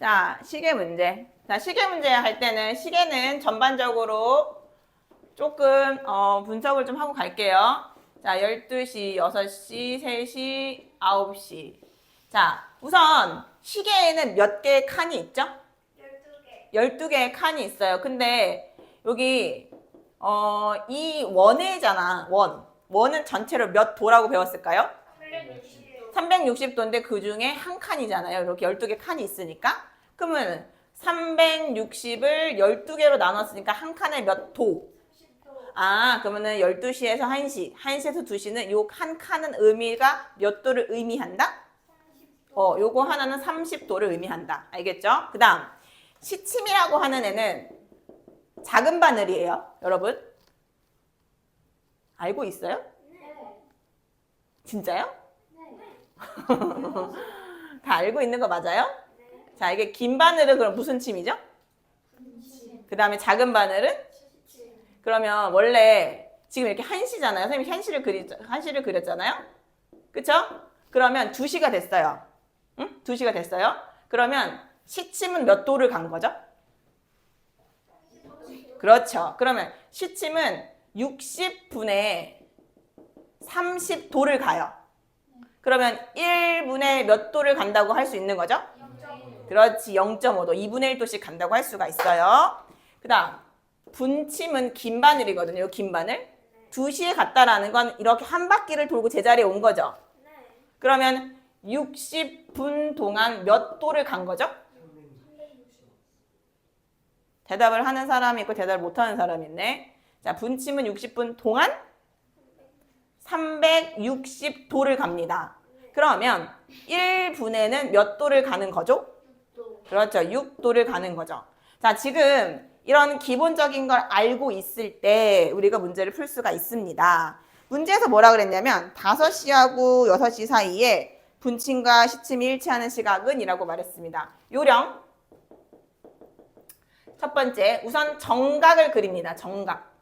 자, 시계 문제. 자, 시계 문제 할 때는 시계는 전반적으로 조금 어, 분석을 좀 하고 갈게요. 자, 12시, 6시, 3시, 9시. 자, 우선 시계에는 몇 개의 칸이 있죠? 12개. 12개의 칸이 있어요. 근데 여기 어, 이 원회잖아. 원. 원은 전체로 몇 도라고 배웠을까요? 360도. 360도인데 그 중에 한 칸이잖아요. 이렇게 12개 칸이 있으니까. 그러면 360을 12개로 나눴으니까 한 칸에 몇 도? 10도. 아, 그러면은 12시에서 1시, 1시에서 2시는 요 한 칸은 의미가 몇 도를 의미한다? 30도. 어, 요거 하나는 30도를 의미한다. 알겠죠? 그 다음, 시침이라고 하는 애는 작은 바늘이에요. 여러분. 알고 있어요? 네. 진짜요? 네. 다 알고 있는 거 맞아요? 네. 자, 이게 긴 바늘은 그럼 무슨 침이죠? 그 다음에 작은 바늘은? 그러면 원래 지금 이렇게 한시잖아요. 선생님이 한시를 그리, 한시를 그렸잖아요. 그쵸? 그러면 2시가 됐어요. 응? 2시가 됐어요. 그러면 시침은 몇 도를 간 거죠? 그렇죠. 그러면 시침은 60분의 30도를 가요. 그러면 1분의 몇 도를 간다고 할 수 있는 거죠? 0.5도. 그렇지. 0.5도. 2분의 1도씩 간다고 할 수가 있어요. 그 다음, 분침은 긴 바늘이거든요. 요긴 바늘. 2시에 갔다라는 건 이렇게 한 바퀴를 돌고 제자리에 온 거죠. 네. 그러면 60분 동안 몇 도를 간 거죠? 360. 대답을 하는 사람이 있고 대답을 못하는 사람이 있네. 자, 분침은 60분 동안 360도를 갑니다. 그러면 1분에는 몇 도를 가는 거죠? 6도. 그렇죠. 6도를 가는 거죠. 자, 지금 이런 기본적인 걸 알고 있을 때 우리가 문제를 풀 수가 있습니다. 문제에서 뭐라 그랬냐면 5시하고 6시 사이에 분침과 시침이 일치하는 시각은 이라고 말했습니다. 요령. 첫 번째, 우선 정각을 그립니다. 정각.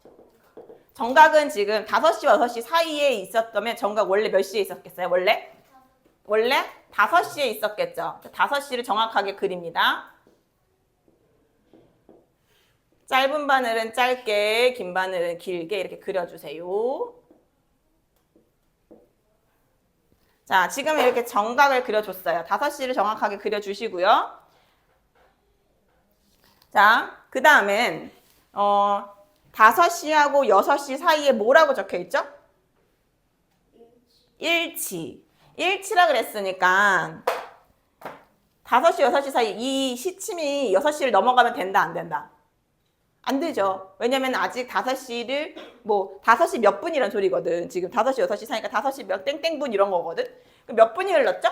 정각은 지금 5시와 6시 사이에 있었다면 정각 원래 몇 시에 있었겠어요? 원래? 원래 5시에 있었겠죠. 5시를 정확하게 그립니다. 짧은 바늘은 짧게, 긴 바늘은 길게 이렇게 그려주세요. 자, 지금 이렇게 정각을 그려줬어요. 5시를 정확하게 그려주시고요. 자, 그 다음엔, 어, 5시하고 6시 사이에 뭐라고 적혀 있죠? 일치. 일치라 그랬으니까 5시, 6시 사이 이 시침이 6시를 넘어가면 된다, 안 된다? 안 되죠. 왜냐면 아직 5시를 뭐 5시 몇 분이란 소리거든. 지금 5시, 6시 사이니까 5시 몇 땡땡분 이런 거거든. 몇 분이 흘렀죠?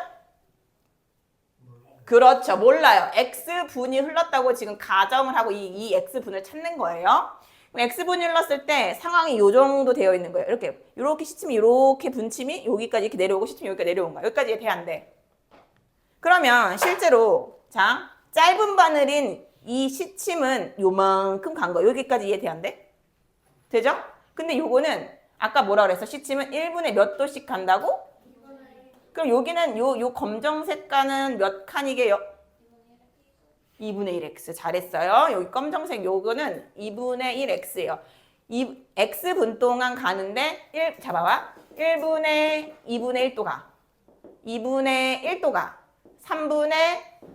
그렇죠. 몰라요. X분이 흘렀다고 지금 가정을 하고 이, 이 X분을 찾는 거예요. 그럼 X분이 흘렀을 때 상황이 요 정도 되어 있는 거예요. 이렇게, 이렇게 시침이, 이렇게 분침이 여기까지 이렇게 내려오고 시침이 여기까지 내려온 거야. 여기까지 돼야 안 돼. 그러면 실제로, 자, 짧은 바늘인 이 시침은 요만큼 간 거예요. 여기까지 이해 돼 안 돼? 되죠? 근데 요거는 아까 뭐라 그랬어? 시침은 1분에 몇 도씩 간다고? 그럼 여기는 요, 요 검정색 가는 몇 칸이게요? 2분의 1x 잘했어요. 여기 검정색 요거는 2분의 1x예요. 이 x분 동안 가는데 1 잡아봐. 1분의 2분의 1도 가. 2분의 1도 가. 3분의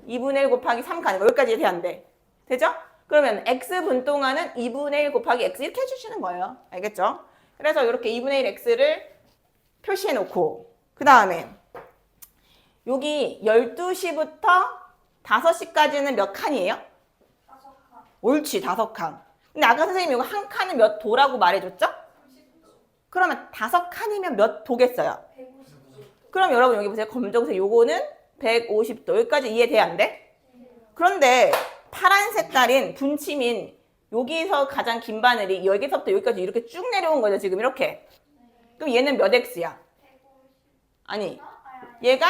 2분의 1 곱하기 3 가는 거 여기까지 돼야 안 돼. 되죠? 그러면 x분 동안은 2분의 1 곱하기 x 이렇게 해주시는 거예요. 알겠죠? 그래서 이렇게 2분의 1 x를 표시해 놓고 그 다음에 여기 12시부터 5시까지는 몇 칸이에요? 다섯 칸. 옳지, 다섯 칸. 근데 아까 선생님이 이거 한 칸은 몇 도라고 말해줬죠? 30도. 그러면 다섯 칸이면 몇 도겠어요? 150도. 그럼 여러분 여기 보세요. 검정색 요거는 150도. 여기까지 이해돼 안 돼? 그런데 파란 색깔인 분침인 여기서 가장 긴 바늘이 여기서부터 여기까지 이렇게 쭉 내려온 거죠. 지금 이렇게. 그럼 얘는 몇 x야? 150. 아니, 아, 아니. 얘가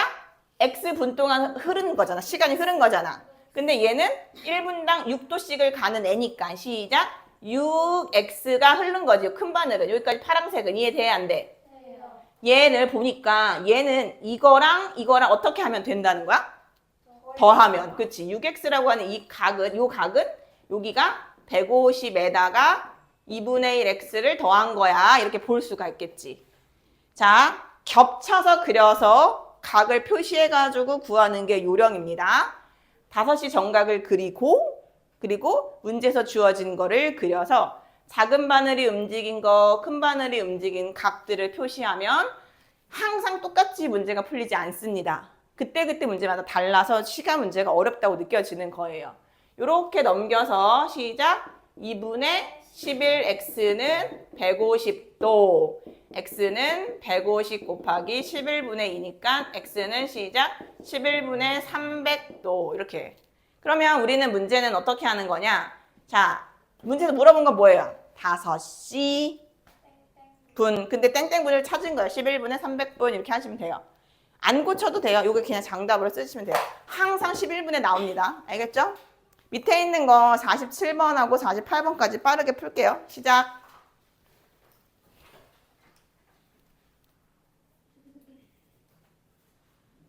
x분 동안 흐른 거잖아. 시간이 흐른 거잖아. 근데 얘는 1분당 6도씩을 가는 애니까 시작. 6x가 흐른 거지. 큰 바늘은. 여기까지 파란색은 이해돼야 안 돼. 얘를 보니까 얘는 이거랑 이거랑 어떻게 하면 된다는 거야? 더하면 그치 6x라고 하는 이 각은 요 각은 여기가 150에다가 2분의 1x를 더한 거야 이렇게 볼 수가 있겠지 자 겹쳐서 그려서 각을 표시해 가지고 구하는 게 요령입니다 다섯이 정각을 그리고 그리고 문제에서 주어진 거를 그려서 작은 바늘이 움직인 거, 큰 바늘이 움직인 각들을 표시하면 항상 똑같이 문제가 풀리지 않습니다. 그때그때 문제마다 달라서 시간 문제가 어렵다고 느껴지는 거예요. 이렇게 넘겨서 시작. 2분의 11x는 150 도. x는 150 곱하기 11분의 2니까 x는 시작 11분의 300도. 이렇게. 그러면 우리는 문제는 어떻게 하는 거냐? 자, 문제에서 물어본 건 뭐예요? 5시 분. 근데 땡땡분을 찾은 거예요. 11분에 300분 이렇게 하시면 돼요. 안 고쳐도 돼요. 이거 그냥 장답으로 쓰시면 돼요. 항상 11분에 나옵니다. 알겠죠? 밑에 있는 거 47번하고 48번까지 빠르게 풀게요. 시작.